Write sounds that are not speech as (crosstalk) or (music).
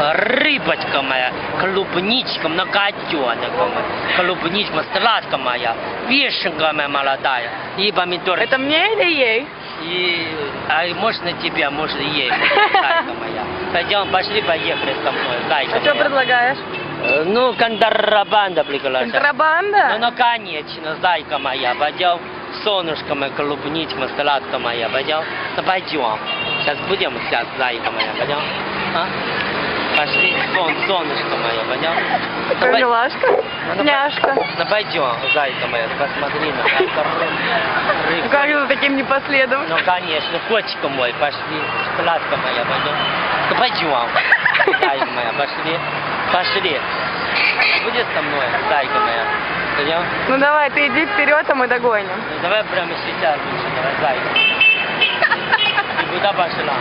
рыбочка моя, клубничка, многотенка моя, клубничка, сладка моя, вишенка моя молодая, и помидоры. Это мне или ей? И, а можно тебе, может ей, (laughs) зайка моя. Пойдем, пошли, поехали со мной, зайка А что моя. предлагаешь? Э, Ну, контрабанда приглашаю. Контрабанда? Ну, ну, конечно, зайка моя, пойдем, солнышко мое, клубничка, сладка моя, пойдем, ну, пойдем. Сейчас будем сейчас, зайка моя, пойдем, а? Пошли, сон, солнышко мое. Ну, милашка. ну, ну, Няшка. Ну, пойдем, зайка моя, посмотри на. Ну, Как же таким не последовать? Ну, конечно, котика мой, пошли, сладка моя, пойдем. Ну, пойдем, зайка моя, пошли, пошли. Будешь со мной, зайка моя? Пойдем? Ну давай, ты иди вперед, а мы догоним. Ну, давай прямо сейчас лучше, давай, зайка. Ты куда пошла?